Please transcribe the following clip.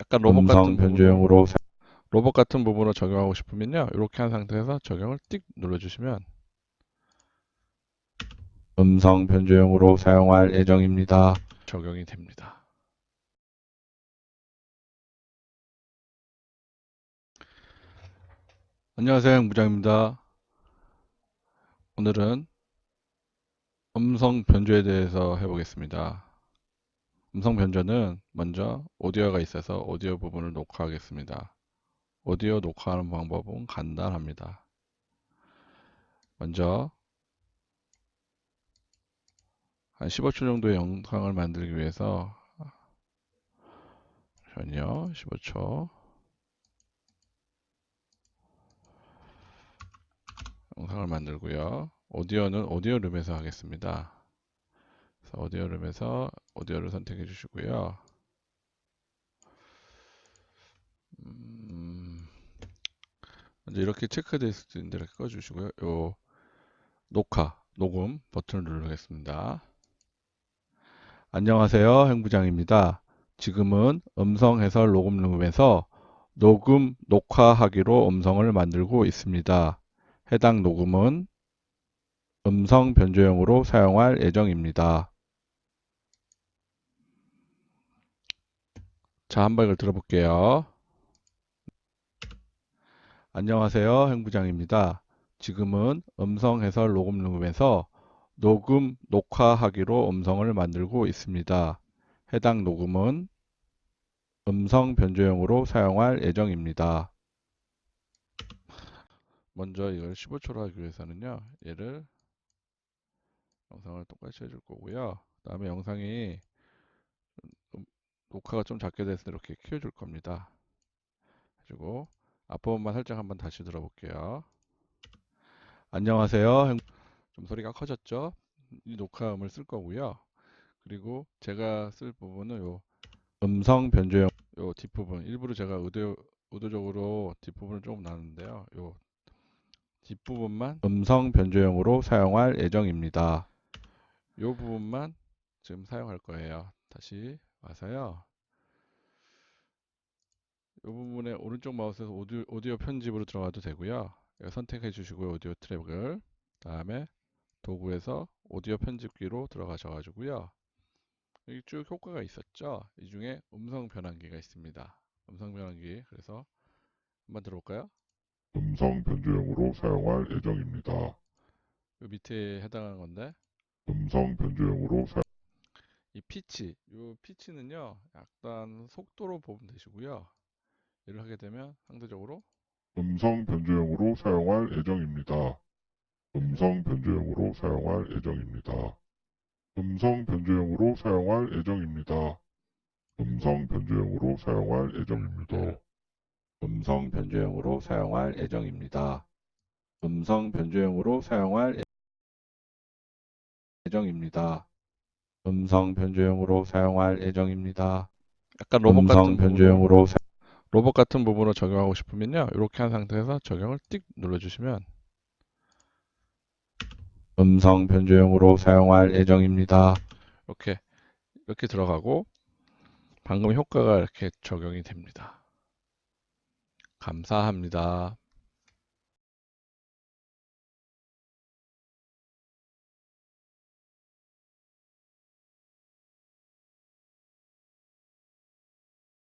약간 로봇 같은 변조용으로 사- 로봇 같은 부분으로 적용하고 싶으면요. 이렇게 한 상태에서 적용을 띡 눌러주시면 음성 변조용으로 사용할 예정입니다. 적용이 됩니다. 안녕하세요. 행부장입니다. 오늘은 음성 변조에 대해서 해보겠습니다. 음성 변조는 먼저 오디오가 있어서 오디오 부분을 녹화하겠습니다. 오디오 녹화하는 방법은 간단합니다. 먼저 한 15초 정도의 영상을 만들기 위해서 잠시만요. 15초 영상을 만들고요. 오디오는 오디오 룸에서 하겠습니다. 그래서 오디오 룸에서 오디오를 선택해 주시고요. 음, 먼저 이렇게 체크되어 있을 수 있는데 이렇게 꺼주시고요. 요 녹화, 녹음 버튼을 누르겠습니다. 안녕하세요. 행부장입니다. 지금은 음성 해설 녹음 룸에서 녹음, 녹화하기로 음성을 만들고 있습니다. 해당 녹음은 음성 변조용으로 사용할 예정입니다. 자, 한번 이걸 들어볼게요. 안녕하세요. 행부장입니다. 지금은 음성 해설 녹음 룸에서 녹음, 녹화하기로 음성을 만들고 있습니다. 해당 녹음은 음성 변조용으로 사용할 예정입니다. 먼저 이걸 15초로 하기 위해서는요. 얘를 영상을 똑같이 해줄 거고요. 그 다음에 영상이 음, 녹화가 좀 작게 돼서 이렇게 키워줄 겁니다. 해주고 앞부분만 살짝 한번 다시 들어볼게요. 안녕하세요. 행- 좀 소리가 커졌죠? 이 녹화음을 쓸 거고요. 그리고 제가 쓸 부분은 요 음성 변조용 요 뒷부분 일부러 제가 의도, 의도적으로 뒷부분을 조금 나누는데요. 요 뒷부분만 음성 변조용으로 사용할 예정입니다. 요 부분만 지금 사용할 거예요. 다시 와서요. 요 부분에 오른쪽 마우스에서 오디오, 오디오 편집으로 들어가도 되고요. 선택해 주시고요. 오디오 트랙을. 다음에 도구에서 오디오 편집기로 들어가셔가지고요. 여기 쭉 효과가 있었죠. 이 중에 음성 변환기가 있습니다. 음성 변환기. 그래서 한번 들어볼까요? 음성 변조용으로 사용할 예정입니다. 요 밑에 해당하는 건데 음성 변조용으로 사 이 피치, 요 피치는요, 약간 속도로 보면 되시고요. 얘를 하게 되면 상대적으로 음성 변조용으로 사용할 예정입니다. 음성 변조용으로 사용할 예정입니다. 음성 변조용으로 사용할 예정입니다. 음성 변조용으로 사용할 예정입니다. 음성 변조용으로 사용할 예정입니다. 음성 변조용으로 사용할 예- 예정입니다. 음성 변조용으로 사용할 예정입니다. 약간 로봇 음성 같은 변조용으로 사- 로봇 같은 부분으로 적용하고 싶으면요, 이렇게 한 상태에서 적용을 띡 눌러주시면 음성 변조용으로 사용할 예정입니다. 이렇게 이렇게 들어가고 방금 효과가 이렇게 적용이 됩니다. 감사합니다.